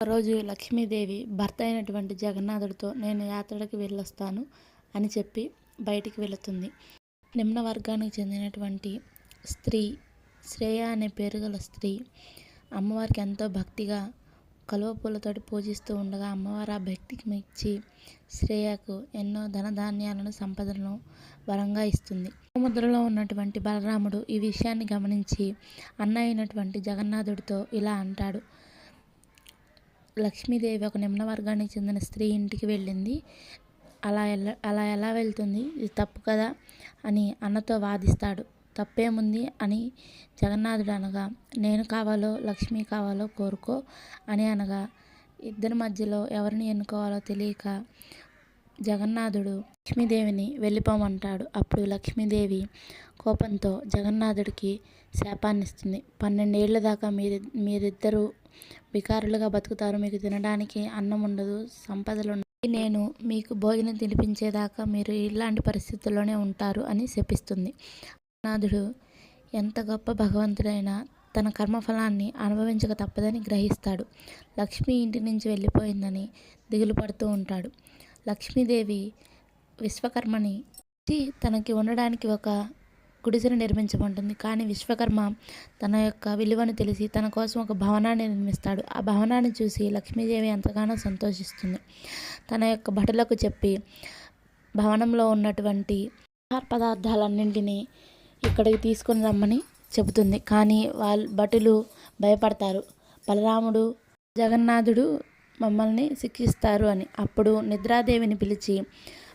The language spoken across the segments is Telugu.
ఒకరోజు లక్ష్మీదేవి భర్త అయినటువంటి జగన్నాథుడితో నేను యాత్రలకు వెళ్ళొస్తాను అని చెప్పి బయటికి వెళుతుంది. నిమ్న వర్గానికి చెందినటువంటి స్త్రీ శ్రేయ అనే పేరు గల స్త్రీ అమ్మవారికి ఎంతో భక్తిగా కలువ పూలతోటి పూజిస్తూ ఉండగా అమ్మవారు ఆ భక్తికి మెచ్చి శ్రేయకు ఎన్నో ధనధాన్యాలను సంపదలను వరంగా ఇస్తుంది. సముద్రంలో ఉన్నటువంటి బలరాముడు ఈ విషయాన్ని గమనించి అన్న అయినటువంటి జగన్నాథుడితో ఇలా అంటాడు. లక్ష్మీదేవి ఒక నిమ్న వర్గానికి చెందిన స్త్రీ ఇంటికి వెళ్ళింది. అలా ఎలా అలా ఎలా వెళ్తుంది? ఇది తప్పు కదా అని అన్నతో వాదిస్తాడు. తప్పేముంది అని జగన్నాథుడు అనగా నేను కావాలో లక్ష్మి కావాలో కోరుకో అని అనగా ఇద్దరి మధ్యలో ఎవరిని ఎన్నుకోవాలో తెలియక జగన్నాథుడు లక్ష్మీదేవిని వెళ్ళిపోమంటాడు. అప్పుడు లక్ష్మీదేవి కోపంతో జగన్నాథుడికి శాపాన్నిస్తుంది. పన్నెండేళ్ళ దాకా మీరు మీరిద్దరూ వికారులుగా బతుకుతారు. మీకు తినడానికి అన్నం ఉండదు సంపదలు నేను మీకు భోజనం తినిపించేదాకా మీరు ఇలాంటి పరిస్థితుల్లోనే ఉంటారు అని శపిస్తుంది. నాథుడు ఎంత గొప్ప భగవంతుడైనా తన కర్మఫలాన్ని అనుభవించక తప్పదని గ్రహిస్తాడు. లక్ష్మి ఇంటి నుంచి వెళ్ళిపోయిందని దిగులు పడుతూ ఉంటాడు. లక్ష్మీదేవి విశ్వకర్మని తనకి ఉండడానికి ఒక గుడిసెను నిర్మించమంటుంది కానీ విశ్వకర్మ తన యొక్క విలువను తెలిసి తన కోసం ఒక భవనాన్ని నిర్మిస్తాడు. ఆ భవనాన్ని చూసి లక్ష్మీదేవి ఎంతగానో సంతోషిస్తుంది. తన యొక్క భటులకు చెప్పి భవనంలో ఉన్నటువంటి ఆహార పదార్థాలన్నింటినీ ఇక్కడికి తీసుకుని రమ్మని చెబుతుంది. కానీ వాళ్ళు భటులు భయపడతారు. బలరాముడు జగన్నాథుడు మమ్మల్ని శిక్షిస్తారు అని. అప్పుడు నిద్రాదేవిని పిలిచి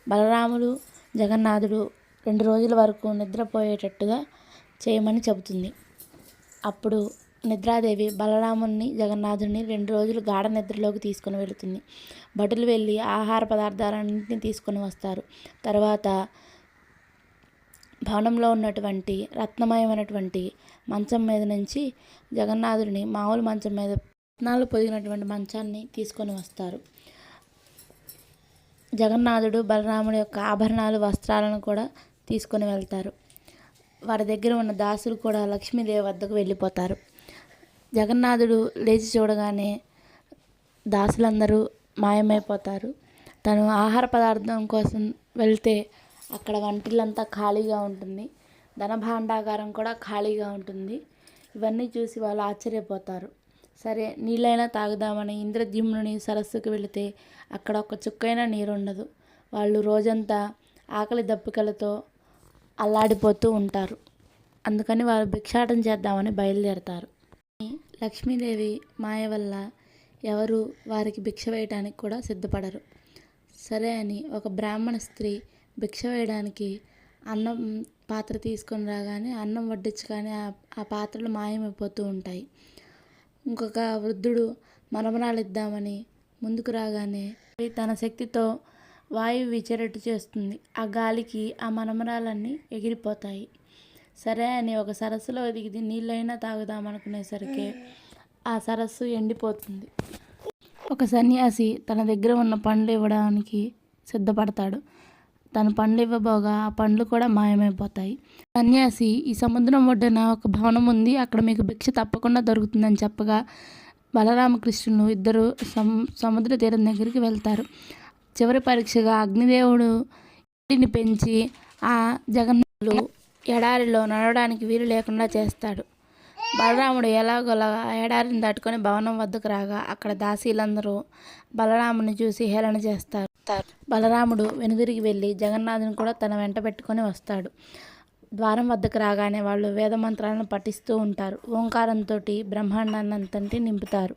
బలరాముడు జగన్నాథుడు రెండు రోజుల వరకు నిద్రపోయేటట్టుగా చేయమని చెబుతుంది. అప్పుడు నిద్రాదేవి బలరాముని జగన్నాథుని రెండు రోజులు గాఢ నిద్రలోకి తీసుకుని వెళుతుంది. భటులు వెళ్ళి ఆహార పదార్థాలన్నింటినీ తీసుకొని వస్తారు. తర్వాత భవనంలో ఉన్నటువంటి రత్నమయమైనటువంటి మంచం మీద నుంచి జగన్నాథుడిని మామూలు మంచం మీద రత్నాలు పొదిగినటువంటి మంచాన్ని తీసుకొని వస్తారు. జగన్నాథుడు బలరాముడి యొక్క ఆభరణాలు వస్త్రాలను కూడా తీసుకొని వెళ్తారు. వారి దగ్గర ఉన్న దాసులు కూడా లక్ష్మీదేవి వద్దకు వెళ్ళిపోతారు. జగన్నాథుడు లేచి చూడగానే దాసులందరూ మాయమైపోతారు. తను ఆహార పదార్థం కోసం వెళ్తే అక్కడ వంటిల్లంతా ఖాళీగా ఉంటుంది. ధనభాండాగారం కూడా ఖాళీగా ఉంటుంది. ఇవన్నీ చూసి వాళ్ళు ఆశ్చర్యపోతారు. సరే నీళ్ళైనా తాగుదామని ఇంద్రద్యుమ్నుని సరస్సుకు వెళితే అక్కడ ఒక చుక్కైనా నీరు ఉండదు వాళ్ళు రోజంతా ఆకలి దప్పికలతో అల్లాడిపోతూ ఉంటారు. అందుకని వారు భిక్షాటం చేద్దామని బయలుదేరతారు. లక్ష్మీదేవి మాయ వల్ల ఎవరు వారికి భిక్ష వేయడానికి కూడా సిద్ధపడరు. సరే అని ఒక బ్రాహ్మణ స్త్రీ భిక్ష వేయడానికి అన్నం పాత్ర తీసుకొని రాగానే అన్నం వడ్డించగానే ఆ పాత్రలు మాయమైపోతూ ఉంటాయి. ఇంకొక వృద్ధుడు మరమరాలు ఇద్దామని ముందుకు రాగానే తన శక్తితో వాయువు విచేరట్టు చేస్తుంది. ఆ గాలికి ఆ మనమరాలన్నీ ఎగిరిపోతాయి. సరే అని ఒక సరస్సులో దిగి నీళ్ళైనా తాగుదామనుకునేసరికి ఆ సరస్సు ఎండిపోతుంది. ఒక సన్యాసి తన దగ్గర ఉన్న పండ్లు ఇవ్వడానికి సిద్ధపడతాడు. తన పండ్లు ఇవ్వబోగా ఆ పండ్లు కూడా మాయమైపోతాయి. సన్యాసి ఈ సముద్రం ఒడ్డున ఒక భవనం ఉంది. అక్కడ మీకు భిక్ష తప్పకుండా దొరుకుతుందని చెప్పగా బలరామకృష్ణులు ఇద్దరు సముద్ర తీరం దగ్గరికి వెళ్తారు. చివరి పరీక్షగా అగ్నిదేవుడు ఇంటిని పెంచి ఆ జగన్నాథులు ఎడారిలో నడవడానికి వీలు లేకుండా చేస్తాడు. బలరాముడు ఎలాగోలా ఎడారిని దాటుకొని భవనం వద్దకు రాగా అక్కడ దాసీలందరూ బలరాముని చూసి హేళన చేస్తారు. బలరాముడు వెనుదిరిగి వెళ్ళి జగన్నాథుని కూడా తన వెంట పెట్టుకొని వస్తాడు. ద్వారం వద్దకు రాగానే వాళ్ళు వేద మంత్రాలను పఠిస్తూ ఉంటారు. ఓంకారంతో బ్రహ్మాండాన్ని అంతటి నింపుతారు.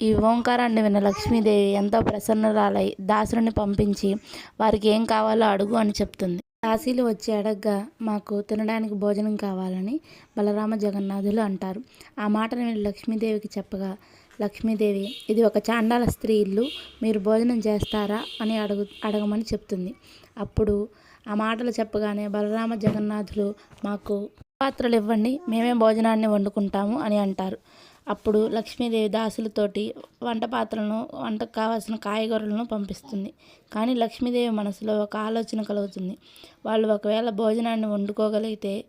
ఈ ఓంకారాన్ని విన్న లక్ష్మీదేవి ఎంతో ప్రసన్నురాలై దాసుని పంపించి వారికి ఏం కావాలో అడుగు అని చెప్తుంది. దాసీలు వచ్చి అడగ్గా మాకు తినడానికి భోజనం కావాలని బలరామ జగన్నాథులు అంటారు. ఆ మాటను విని లక్ష్మీదేవికి చెప్పగా లక్ష్మీదేవి ఇది ఒక చాండాల స్త్రీ ఇల్లు మీరు భోజనం చేస్తారా అని అడుగు అడగమని చెప్తుంది. అప్పుడు ఆ మాటలు చెప్పగానే బలరామ జగన్నాథులు మాకు పాత్రలు ఇవ్వండి మేమే భోజనాన్ని వండుకుంటాము అని అంటారు. అప్పుడు లక్ష్మీదేవి దాసులతోటి వంట పాత్రలను వంటకు కావాల్సిన కాయగూరలను పంపిస్తుంది. కానీ లక్ష్మీదేవి మనసులో ఒక ఆలోచన కలుగుతుంది. వాళ్ళు ఒకవేళ భోజనాన్ని వండుకోగలిగితే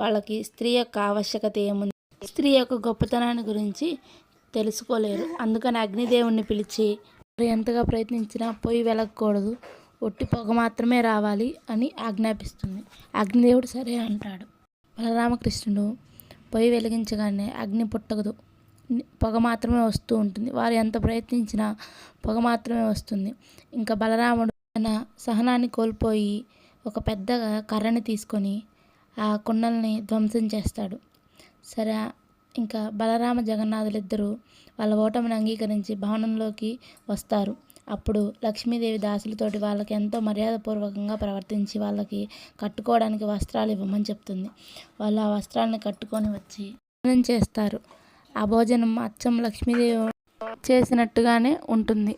వాళ్ళకి స్త్రీ యొక్క ఆవశ్యకత ఏముంది? స్త్రీ యొక్క గొప్పతనాన్ని గురించి తెలుసుకోలేరు. అందుకని అగ్నిదేవుణ్ణి పిలిచి ఎంతగా ప్రయత్నించినా పొయ్యి వెలగకూడదు. ఒట్టి పొగ మాత్రమే రావాలి అని ఆజ్ఞాపిస్తుంది. అగ్నిదేవుడు సరే అంటాడు. బలరామకృష్ణుడు పొయ్యి వెలిగించగానే అగ్ని పుట్టగదు పొగ మాత్రమే వస్తూ ఉంటుంది. వారు ఎంత ప్రయత్నించినా పొగ మాత్రమే వస్తుంది. ఇంకా బలరాముడు తన సహనాన్ని కోల్పోయి ఒక పెద్ద కర్రని తీసుకొని ఆ కుండల్ని ధ్వంసం చేస్తాడు. సరే ఇంకా బలరామ జగన్నాథులిద్దరూ వాళ్ళ ఓటమిని అంగీకరించి భవనంలోకి వస్తారు. అప్పుడు లక్ష్మీదేవి దాసులతోటి వాళ్ళకి ఎంతో మర్యాదపూర్వకంగా ప్రవర్తించి వాళ్ళకి కట్టుకోవడానికి వస్త్రాలు ఇవ్వమని చెప్తుంది. వాళ్ళు ఆ వస్త్రాలను కట్టుకొని వచ్చి చేస్తారు. ఆ భోజనం అచ్చం లక్ష్మీదేవి చేసినట్టుగానే ఉంటుంది.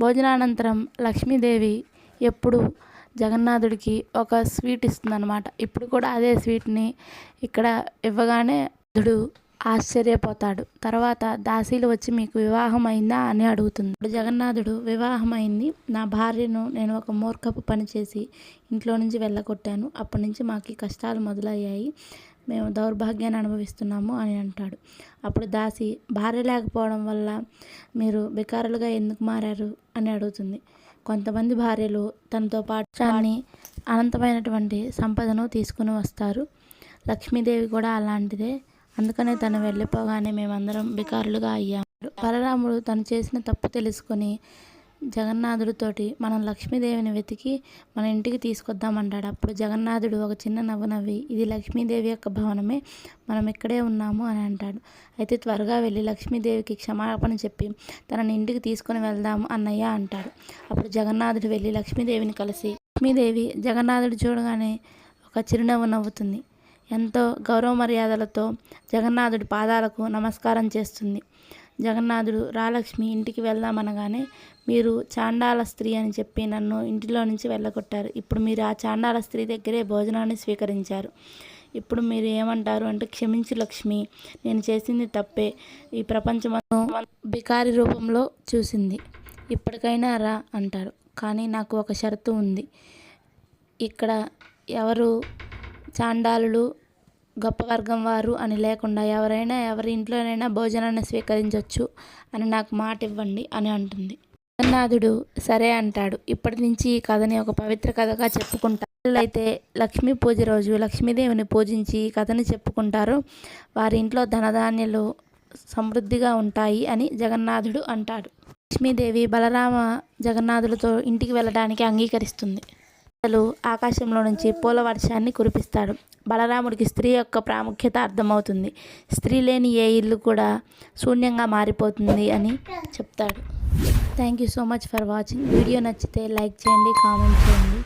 భోజనానంతరం లక్ష్మీదేవి ఎప్పుడు జగన్నాథుడికి ఒక స్వీట్ ఇస్తుందన్నమాట. ఇప్పుడు కూడా అదే స్వీట్ని ఇక్కడ ఇవ్వగానే దుడు ఆశ్చర్యపోతాడు. తర్వాత దాసీలు వచ్చి మీకు వివాహం అయిందా? అని అడుగుతుంది. ఇప్పుడు జగన్నాథుడు వివాహం అయింది. నా భార్యను నేను ఒక మూర్ఖపు పని చేసి ఇంట్లో నుంచి వెళ్ళగొట్టాను. అప్పటి నుంచి మాకు కష్టాలు మొదలయ్యాయి. మేము దౌర్భాగ్యాన్ని అనుభవిస్తున్నాము అని అంటాడు. అప్పుడు దాసి భార్య లేకపోవడం వల్ల మీరు బికారులుగా ఎందుకు మారారు? అని అడుగుతుంది. కొంతమంది భార్యలు తనతో పాటు చాని అనంతమైనటువంటి సంపదను తీసుకుని వస్తారు. లక్ష్మీదేవి కూడా అలాంటిదే. అందుకనే తను వెళ్ళిపోగానే మేమందరం బికారులుగా అయ్యాము. బలరాముడు తను చేసిన తప్పు తెలుసుకొని జగన్నాథుడితోటి మనం లక్ష్మీదేవిని వెతికి మన ఇంటికి తీసుకొద్దామంటాడు. అప్పుడు జగన్నాథుడు ఒక చిన్న నవ్వు నవ్వి ఇది లక్ష్మీదేవి యొక్క భవనమే మనం ఇక్కడే ఉన్నాము అని అంటాడు. అయితే త్వరగా వెళ్ళి లక్ష్మీదేవికి క్షమాపణ చెప్పి తనని ఇంటికి తీసుకొని వెళ్దాము అన్నయ్య అంటాడు. అప్పుడు జగన్నాథుడు వెళ్ళి లక్ష్మీదేవిని కలిసి లక్ష్మీదేవి జగన్నాథుడు చూడగానే ఒక చిరునవ్వు నవ్వుతుంది. ఎంతో గౌరవ మర్యాదలతో జగన్నాథుడి పాదాలకు నమస్కారం చేస్తుంది. జగన్నాథుడు రాలక్ష్మి ఇంటికి వెళ్దామనగానే మీరు చాండాల స్త్రీ అని చెప్పి నన్ను ఇంటిలో నుంచి వెళ్ళగొట్టారు. ఇప్పుడు మీరు ఆ చాండాల స్త్రీ దగ్గరే భోజనాన్ని స్వీకరించారు. ఇప్పుడు మీరు ఏమంటారు అంటే క్షమించు లక్ష్మి నేను చేసింది తప్పే. ఈ ప్రపంచం బికారి రూపంలో చూసింది. ఇప్పటికైనా రా అంటారు. కానీ నాకు ఒక షరతు ఉంది. ఇక్కడ ఎవరు చాండాలులు గొప్ప వర్గం వారు అని లేకుండా ఎవరైనా ఎవరి ఇంట్లోనైనా భోజనాన్ని స్వీకరించవచ్చు అని నాకు మాట ఇవ్వండి అని అంటుంది. జగన్నాథుడు సరే అంటాడు. ఇప్పటి నుంచి ఈ కథని ఒక పవిత్ర కథగా చెప్పుకుంటారు. అయితే లక్ష్మీ పూజ రోజు లక్ష్మీదేవిని పూజించి ఈ కథని చెప్పుకుంటారు. వారి ఇంట్లో ధనధాన్యాలు సమృద్ధిగా ఉంటాయి అని జగన్నాథుడు అంటాడు. లక్ష్మీదేవి బలరామ జగన్నాథులతో ఇంటికి వెళ్ళడానికి అంగీకరిస్తుంది. అసలు ఆకాశంలో నుంచి పూల వర్షాన్ని కురిపిస్తాడు. బలరాముడికి స్త్రీ యొక్క ప్రాముఖ్యత అర్థమవుతుంది. స్త్రీ లేని ఏ ఇల్లు కూడా శూన్యంగా మారిపోతుంది అని చెప్తాడు. Thank you so much for watching. Video నచ్చితే లైక్ చేయండి కామెంట్ చేయండి.